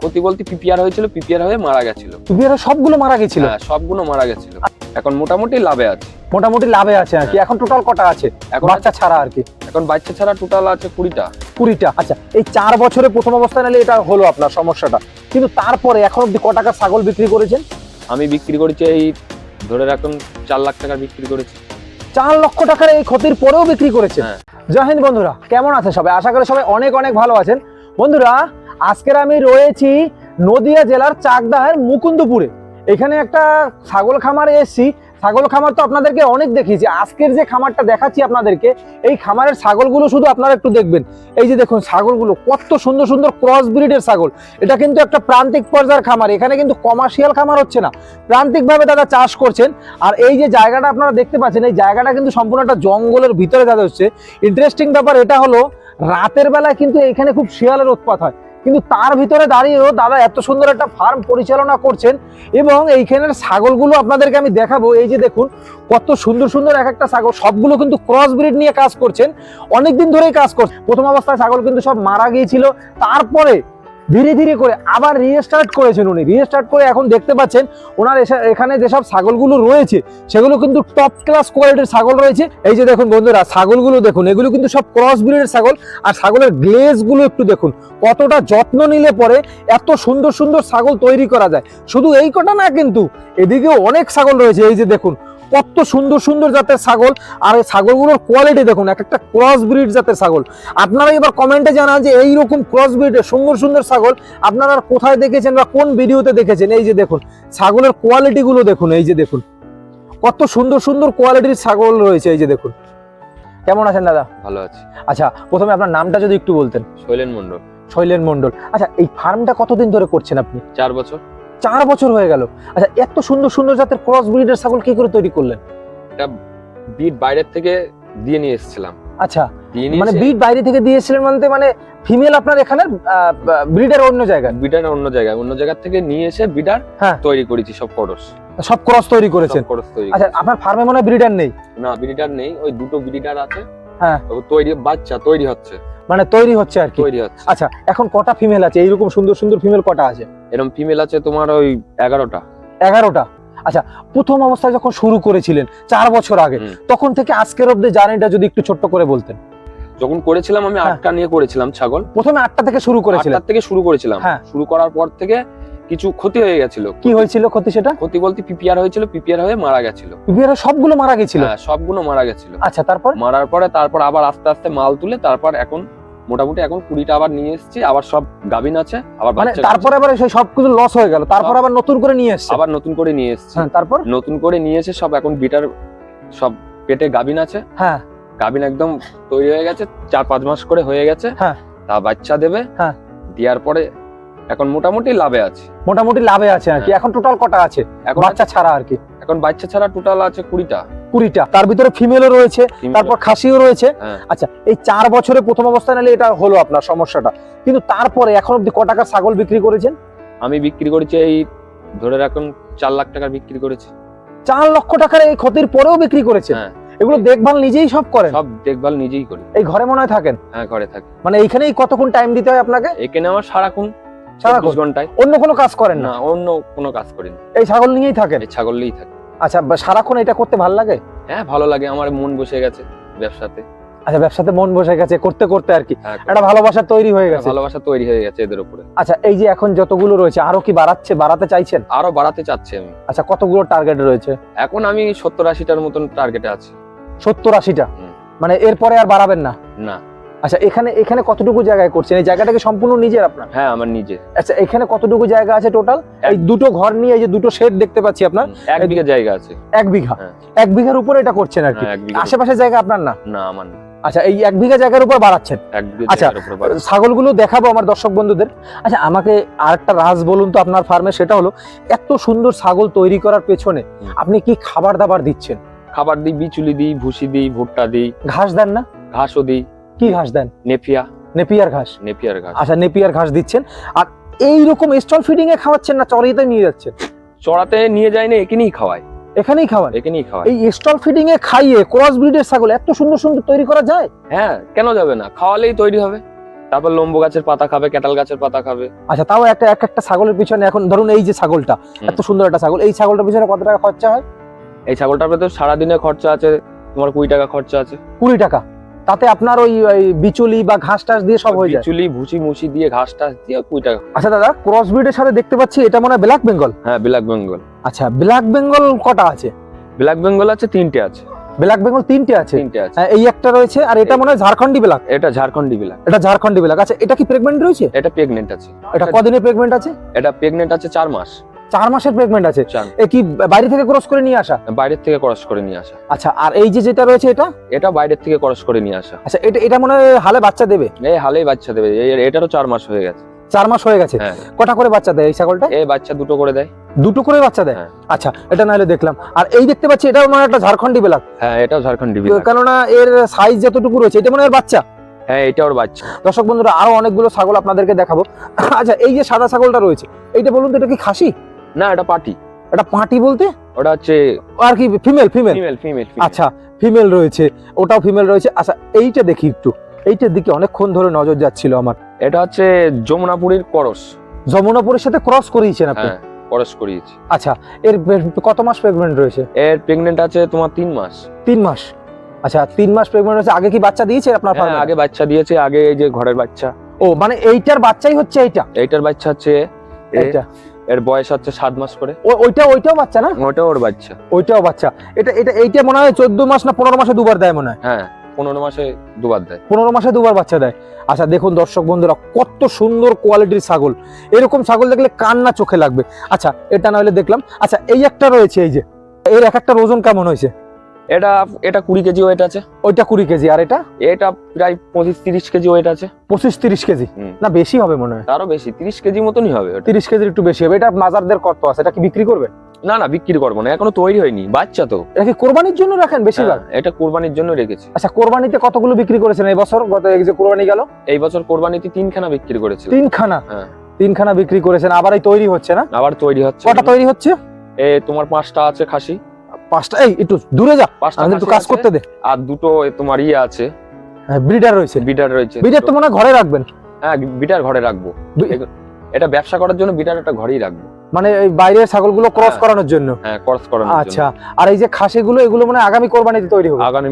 ক্ষতি বলতে পিপিআর হয়েছিল পিপিআর হয়ে মারা গেছিল। পিপিআর সবগুলো মারা গেছিল? হ্যাঁ সবগুলো মারা গেছিল। এখন মোটামুটি লাভে আছে। মোটামুটি লাভে আছে আর কি। এখন টোটাল কটা আছে? এখন বাচ্চা ছাড়া আর কি। এখন বাচ্চা ছাড়া টোটাল আছে কুড়িটা। কুড়িটা। আচ্ছা এই চার বছরে প্রথম অবস্থায় নিলে এটা হলো আপনার সমস্যাটা। কিন্তু তারপরে এখন অব্দি ক টাকা ছাগল বিক্রি করেছেন? আমি বিক্রি করেছি এই ধরে রাখুন চার লাখ টাকার বিক্রি করেছি। চার লক্ষ টাকার এই ক্ষতির পরেও বিক্রি করেছে হ্যাঁ। জয় হিন্দ বন্ধুরা কেমন আছে সবাই? আশা করি সবাই অনেক অনেক ভালো আছেন। বন্ধুরা আজকের আমি রয়েছি নদিয়া জেলার চাকদার মুকুন্দপুরে। এখানে একটা ছাগল খামারে এসেছি। ছাগল খামার তো আপনাদেরকে অনেক দেখিয়েছি। আজকের যে খামারটা দেখাচ্ছি আপনাদেরকে, এই খামারের ছাগলগুলো শুধু আপনারা একটু দেখবেন। এই যে দেখুন ছাগলগুলো, কত সুন্দর সুন্দর ক্রস ব্রিডের ছাগল। এটা কিন্তু একটা প্রান্তিক পর্যায়ের খামার। এখানে কিন্তু কমার্শিয়াল খামার হচ্ছে না। প্রান্তিকভাবে দাদা চাষ করছেন। আর এই যে জায়গাটা আপনারা দেখতে পাচ্ছেন, এই জায়গাটা কিন্তু সম্পূর্ণ একটা জঙ্গলের ভিতরে দাদা হচ্ছে। ইন্টারেস্টিং ব্যাপার এটা হলো, রাতের বেলায় কিন্তু এখানে খুব শিয়ালের উৎপাত হয়। কিন্তু তার ভিতরে দাঁড়িয়েও দাদা এত সুন্দর একটা ফার্ম পরিচালনা করছেন এবং এইখানের ছাগলগুলো আপনাদেরকে আমি দেখাবো। এই যে দেখুন, কত সুন্দর সুন্দর এক একটা ছাগল, সবগুলো কিন্তু ক্রস ব্রিড নিয়ে কাজ করছেন। অনেকদিন ধরেই কাজ করছে প্রথম অবস্থায় ছাগল কিন্তু সব মারা গিয়েছিল। তারপরে ধীরে ধীরে করে আবার রিস্টার্ট করেছেন উনি। রিস্টার্ট করে এখন দেখতে পাচ্ছেন ওনার এখানে যেসব ছাগলগুলো রয়েছে, সেগুলো কিন্তু টপ ক্লাস কোয়ালিটির ছাগল রয়েছে। এই যে দেখুন বন্ধুরা, ছাগলগুলো দেখুন, এগুলো কিন্তু সব ক্রস ব্রিডের ছাগল। আর ছাগলের গ্লেজগুলো একটু দেখুন, কতটা যত্ন নিলে পরে এত সুন্দর সুন্দর ছাগল তৈরি করা যায়। শুধু এই কটা না কিন্তু, এদিকেও অনেক ছাগল রয়েছে। এই যে দেখুন কত সুন্দর সুন্দর জাতের ছাগল। আর এই ছাগলগুলোর কোয়ালিটি দেখুন এক একটা ক্রস ব্রিড জাতের ছাগল। আপনারা এবার কমেন্টে জানান যে এই রকম ক্রস ব্রিডের সুন্দর সুন্দর ছাগল আপনারা কোথায় দেখেছেন বা কোন ভিডিওতে দেখেছেন? এই যে দেখুন ছাগলের কোয়ালিটিগুলো দেখুন এই যে দেখুন। কত সুন্দর সুন্দর কোয়ালিটির ছাগল রয়েছে এই যে দেখুন। কেমন আছেন দাদা? ভালো আছি। আচ্ছা প্রথমে আপনার নামটা যদি একটু বলতেন। শৈলেন মন্ডল শৈলেন মন্ডল আচ্ছা এই ফার্মটা কতদিন ধরে করছেন আপনি? চার বছর। চার বছর হয়ে গেল। আচ্ছা এত সুন্দর সুন্দর জাতের ক্রস ব্রিডের ছাগল কি করে তৈরি করলেন? এটা বিট বাইরের থেকে দিয়ে নিয়ে এসেছিলাম। আচ্ছা মানে বিট বাইরে থেকে দিয়েছিলেন মানে মানে ফিমেল আপনার এখানে ব্রিডের অন্য জায়গায় বিডার অন্য জায়গায় অন্য জায়গা থেকে নিয়ে এসে বিডার হ্যাঁ। তৈরি করেছি সব ক্রস সব ক্রস তৈরি করেছেন। করস তৈরি আচ্ছা আপনার ফার্মে মনে হয় ব্রিডার নেই? না ব্রিডার নেই ওই দুটো বিডিটার আছে। হ্যাঁ। তৈরি বাচ্চা তৈরি হচ্ছে। মানে তৈরি হচ্ছে আর কি। তৈরি হচ্ছে। আচ্ছা এখন কটা ফিমেল আছে? এইরকম সুন্দর সুন্দর ফিমেল কটা আছে? এরকম ফিমেল আছে তোমার ওই এগারোটা। এগারোটা। আচ্ছা প্রথম অবস্থায় যখন শুরু করেছিলেন চার বছর আগে তখন থেকে আজকের অব্দি জার্নিটা যদি একটু ছোট্ট করে বলতেন। যখন করেছিলাম আমি হ্যাঁ। আটটা নিয়ে করেছিলাম ছাগল। প্রথমে আটটা থেকে শুরু করেছিলেন? আটটার থেকে শুরু করেছিলাম। হ্যাঁ। শুরু করার পর থেকে কিছু ক্ষতি হয়ে গেছিল। কি হয়েছিল ক্ষতি সেটা? ক্ষতি বলতে পিপিআর হয়েছিল পিপিআর হয়ে মারা গেছিল। পিপিআর সবগুলো মারা গেছিল? হ্যাঁ সবগুলো মারা গেছিল। আচ্ছা তারপর? মারার পরে তারপর আবার আস্তে আস্তে মাল তুলে তারপর এখন মোটামুটি এখন কুড়িটা আবার নিয়ে এসেছি আবার সব গাভিন আছে আবার মানে তারপরে আবার সেই সবকিছু লস হয়ে গেল তারপর আবার নতুন করে নিয়ে এসছে? আবার নতুন করে নিয়ে এসেছি। হ্যাঁ তারপর? নতুন করে নিয়ে এসে সব এখন বিটার সব পেটে গাভিন আছে। হ্যাঁ। গাভিন একদম তৈরি হয়ে গেছে চার পাঁচ মাস করে হয়ে গেছে। হ্যাঁ। তা বাচ্চা দেবে। হ্যাঁ। দেওয়ার পরে এখন মোটামুটি লাভে আছে। মোটামুটি লাভে আছে আর কি। এখন টোটাল কটা আছে? এখন বাচ্চা ছাড়া আর কি। এখন বাচ্চা ছাড়া টোটাল আছে কুড়িটা। কুড়িটা। তার ভিতরে ফিমেলও রয়েছে তারপর খাসিও রয়েছে। হ্যাঁ। আচ্ছা এই চার বছরে প্রথম অবস্থায় নিলে এটা হলো আপনার সমস্যাটা। কিন্তু তারপরে এখন অব্দি ক টাকার ছাগল বিক্রি করেছেন? আমি বিক্রি করেছি এই ধরে রাখুন চার লাখ টাকার বিক্রি করেছি। চার লক্ষ টাকার এই ক্ষতির পরেও বিক্রি করেছেন? হ্যাঁ। এগুলো দেখভাল নিজেই সব করেন? সব দেখভাল নিজেই করি। এই ঘরে মনে হয় থাকেন? হ্যাঁ ঘরে থাকি। মানে এইখানেই কতক্ষণ টাইম দিতে হয় আপনাকে? এখানে আমার সারাক্ষণ। ঘন্টায়। অন্য কোনো কাজ করেন না? অন্য কোনো কাজ করি না এই ছাগল নিয়েই থাকেন? এই ছাগল নিয়েই থাকি। আচ্ছা সারাক্ষণ এটা করতে ভালো লাগে? হ্যাঁ ভালো লাগে আমার মন বসে গেছে ব্যবসাতে। আচ্ছা ব্যবসাতে মন বসে গেছে করতে করতে আর কি। হ্যাঁ, একটা ভালোবাসা তৈরি হয়ে গেছে। ভালোবাসা তৈরি হয়ে গেছে এদের উপরে। আচ্ছা এই যে এখন যতগুলো রয়েছে আরও কি বাড়াচ্ছে বাড়াতে চাইছেন? আরও বাড়াতে চাচ্ছি আমি। আচ্ছা কতগুলো টার্গেট রয়েছে? এখন আমি সত্তর আশিটার মতন টার্গেটে আছি। সত্তর আশিটা? মানে এরপরে আর বাড়াবেন না? না। আচ্ছা এখানে এখানে কতটুকু জায়গায় করছেন? এই জায়গাটাকে সম্পূর্ণ নিজের আপনার? হ্যাঁ আমার নিজে। আচ্ছা এখানে কতটুকু জায়গা আছে টোটাল এই দুটো ঘর নিয়ে এই যে দুটো শেড দেখতে পাচ্ছি আপনার এক বিঘা জায়গা আছে। এক বিঘা? হ্যাঁ। এক বিঘার উপরে এটা করছেন আর কি? হ্যাঁ আশেপাশে জায়গা আপনার না? না আমার না। আচ্ছা এই এক বিঘা জায়গার উপর বাড়াচ্ছেন। আচ্ছা, ছাগলগুলো দেখাবো আমার দর্শক বন্ধুদের। আচ্ছা আমাকে আরেকটা রাজ বলুন তো আপনার ফার্মে সেটা হলো এত সুন্দর ছাগল তৈরি করার পেছনে আপনি কি খাবার দাবার দিচ্ছেন? খাবার দিই বিচুলি দিই ভুসি দিই ভুট্টা দিই। ঘাস দেন না? ঘাসও দিই। কি ঘাস দেন? নেপিয়া। নেপিয়ার ঘাস? নেপিয়ার ঘাস। আচ্ছা নেপিয়ার ঘাস দিচ্ছেন। আর এই রকম স্টল ফিডিং এ খাওয়াচ্ছেন না চড়িতে নিয়ে যাচ্ছেন? চড়াতে নিয়ে যায় না এখানেই খাওয়ায়। এখানেই খাওয়ান? এখানেই খাওয়ায়। এই স্টল ফিডিং এ খাইয়ে ক্রস ব্রিডের ছাগল এত সুন্দর সুন্দর তৈরি করা যায়? হ্যাঁ কেন যাবে না? খাওয়ালেই তৈরি হবে। তারপর লম্বু গাছের পাতা খাবে ক্যাটাল গাছের পাতা খাবে। আচ্ছা তাও একটা এক একটা ছাগলের পিছনে এখন ধরুন এই যে ছাগলটা এত সুন্দর একটা ছাগল এই ছাগলটার পিছনে কত টাকা খরচা হয়? এই ছাগলটার ভেতর সারাদিনে খরচা আছে তোমার কুড়ি টাকা খরচা আছে। কুড়ি টাকা? তাতে আপনার ওই বিচুলি বা ঘাস টাস দিয়ে সব হয়ে যায়? চুলি ভুসি মুসি দিয়ে ঘাস টাস দিয়ে কুড়ি টাকা। আচ্ছা দাদা ক্রস ব্রিডের সাথে দেখতে পাচ্ছি এটা মনে হয় ব্ল্যাক বেঙ্গল হ্যাঁ ব্ল্যাক বেঙ্গল আচ্ছা ব্ল্যাক বেঙ্গল কটা আছে? ব্ল্যাক বেঙ্গল আছে তিনটে আছে। ব্ল্যাক বেঙ্গল তিনটে আছে? তিনটে আছে। হ্যাঁ, এই একটা রয়েছে আর এটা মনে হয় ঝাড়খন্ডি ব্ল্যাক এটা ঝাড়খণ্ডি ব্ল্যাক এটা ঝাড়খন্ডি ব্ল্যাক আচ্ছা এটা কি প্রেগনেন্ট রয়েছে? এটা প্রেগনেন্ট আছে। এটা কদিনের প্রেগনেন্ট আছে? এটা প্রেগনেন্ট আছে চার মাস। চার মাসের প্রেগনেন্ট আছে। এ কি বাইরে থেকে ক্রস করে নিয়ে আসা? বাইরের থেকে ক্রস করে নিয়ে আসা। আচ্ছা আর এই যে যেটা রয়েছে এটা? এটা বাইরের থেকে ক্রস করে নিয়ে আসা। আচ্ছা এটা এটা মনে হয় হালে বাচ্চা দেবে? এই হালেই বাচ্চা দেবে। এটারও চার মাস হয়ে গেছে। চার মাস হয়ে গেছে। হ্যাঁ। কটা করে বাচ্চা দেয় এই ছাগলটা? এই বাচ্চা দুটো করে দেয়। দুটো করে বাচ্চা দেয়? হ্যাঁ। আচ্ছা এটা নাহলে দেখলাম। আর এই দেখতে পাচ্ছি এটাও মনে একটা ঝাড়খন্ডি বেলাক হ্যাঁ এটাও ঝাড়খণ্ডি ব্ল্যাক কেননা এর সাইজ যতটুকু রয়েছে এটা মনে হয় এর বাচ্চা। হ্যাঁ এটা ওর বাচ্চা। দর্শক বন্ধুরা আরও অনেকগুলো ছাগল আপনাদেরকে দেখাবো। আচ্ছা এই যে সাদা ছাগলটা রয়েছে এইটা বলুন তো এটা কি খাসি? না এটা পাটি এটা পাঁটি বলতে? ওটা হচ্ছে আর কি ফিমেল ফিমেল ফিমেল ফিমেল আচ্ছা ফিমেল রয়েছে ওটাও ফিমেল রয়েছে। আচ্ছা এইটা দেখি একটু। এইটার দিকে অনেকক্ষণ ধরে নজর যাচ্ছিল আমার। এটা হচ্ছে যমুনাপুরীর করস। যমুনাপুরের সাথে ক্রস করিয়েছেন আপনি? হ্যাঁ করস করিয়েছি। আচ্ছা এর কত মাস প্রেগনেন্ট রয়েছে? এর প্রেগনেন্ট আছে তোমার তিন মাস। তিন মাস। আচ্ছা তিন মাস প্রেগনেন্ট রয়েছে। আগে কি বাচ্চা দিয়েছে আপনার হ্যাঁ, ফার্মে আগে বাচ্চা দিয়েছে আগে এই যে ঘরের বাচ্চা। ও মানে এইটার বাচ্চাই হচ্ছে এইটা? এইটার বাচ্চা হচ্ছে এইটা। এর বয়স হচ্ছে সাত মাস করে। ও- ওইটা ওইটাও বাচ্চা না? ওইটা ওর বাচ্চা। ওইটাও বাচ্চা। এটা এটা এইটা মনে হয় চোদ্দ মাস না পনেরো মাসে দুবার দেয় মনে হয়? হ্যাঁ পনেরো মাসে দুবার দেয়। পনেরো মাসে দুবার বাচ্চা দেয়। আচ্ছা দেখুন দর্শক বন্ধুরা কত সুন্দর কোয়ালিটির ছাগল। এরকম ছাগল দেখলে কান্না চোখে লাগবে। আচ্ছা এটা না হলে দেখলাম। আচ্ছা এই একটা রয়েছে এই যে। এর এক একটা ওজন কেমন হয়েছে? এটা এটা কুড়ি কেজি ওয়েট আছে। ওইটা কুড়ি কেজি আর এটা? এটা প্রায় পঁচিশ তিরিশ কেজি ওয়েট আছে। পঁচিশ তিরিশ কেজি? না বেশি হবে মনে হয়। তারও বেশি তিরিশ কেজি মতনই হবে তিরিশ কেজির একটু বেশি হবে। এটা মাজারদের কত আছে এটা কি বিক্রি করবে? না না বিক্রি করব না এখনও তৈরি হয়নি বাচ্চা তো। এটা কি কোরবানির জন্য রাখেন বেশিরভাগ? হ্যাঁ, এটা কোরবানির জন্য রেখেছি। আচ্ছা কোরবানিতে কতগুলো বিক্রি করেছেন? এই বছর গত এই যে কোরবানি গেল? এই বছর কোরবানিতে তিনখানা বিক্রি করেছিল তিনখানা? হ্যাঁ। তিনখানা বিক্রি করেছেন আবার এই তৈরি হচ্ছে না? আবার তৈরি হচ্ছে। কটা তৈরি হচ্ছে? এ তোমার পাঁচটা আছে খাসি। পাঁচটা এই একটু দূরে যা আমাদের একটু কাজ করতে দে। আর দুটো তোমার ইয়ে আছে। ব্রিডার রয়েছে। রয়েছে ব্রিডার তো মনে ঘরে রাখবেন। হ্যাঁ বিটার ঘরে রাখব। এটা ব্যবসা করার জন্য বিটার একটা ঘরেই রাখব। মানে এই বাইরের ছাগলগুলো ক্রস হ্যাঁ। করানোর জন্য। হ্যাঁ ক্রস করানোর আচ্ছা আর এই যে খাসিগুলো এগুলো মানে আগামী কোরবানিতে তৈরি হবে। আগামী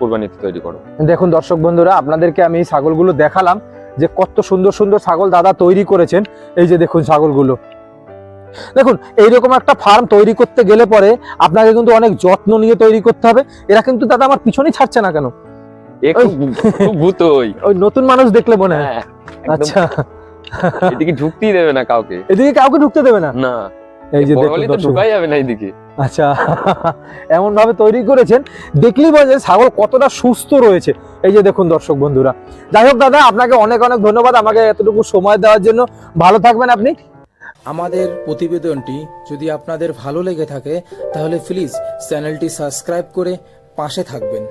কোরবানিতে তৈরি করো। দেখুন দর্শক বন্ধুরা আপনাদেরকে আমি এই ছাগলগুলো দেখালাম যে কত সুন্দর সুন্দর ছাগল দাদা তৈরি করেছেন। এই যে দেখুন ছাগলগুলো। দেখুন এইরকম একটা ফার্ম তৈরি করতে গেলে পরে আপনাকে কিন্তু অনেক যত্ন নিয়ে তৈরি করতে হবে। এরা কিন্তু দাদা আমার পিছনেই ছাড়ছে না কেন? ওই নতুন মানুষ দেখলে মনে হয়। হ্যাঁ আচ্ছা। এদিকে ঢুকতেই দেবে না কাউকে। এদিকে কাউকে ঢুকতে দেবে না? না। এই যে। ঢুকাই যাবে আচ্ছা এমন ভাবে তৈরি করেছেন দেখলেই বোঝা যায় ছাগল কতটা সুস্থ রয়েছে। এই যে দেখুন দর্শক বন্ধুরা। যাই হোক দাদা আপনাকে অনেক অনেক ধন্যবাদ আমাকে এতটুকু সময় দেওয়ার জন্য। ভালো থাকবেন আপনি। আমাদের প্রতিবেদনটি যদি আপনাদের ভালো লেগে থাকে তাহলে প্লিজ চ্যানেলটি সাবস্ক্রাইব করে পাশে থাকবেন।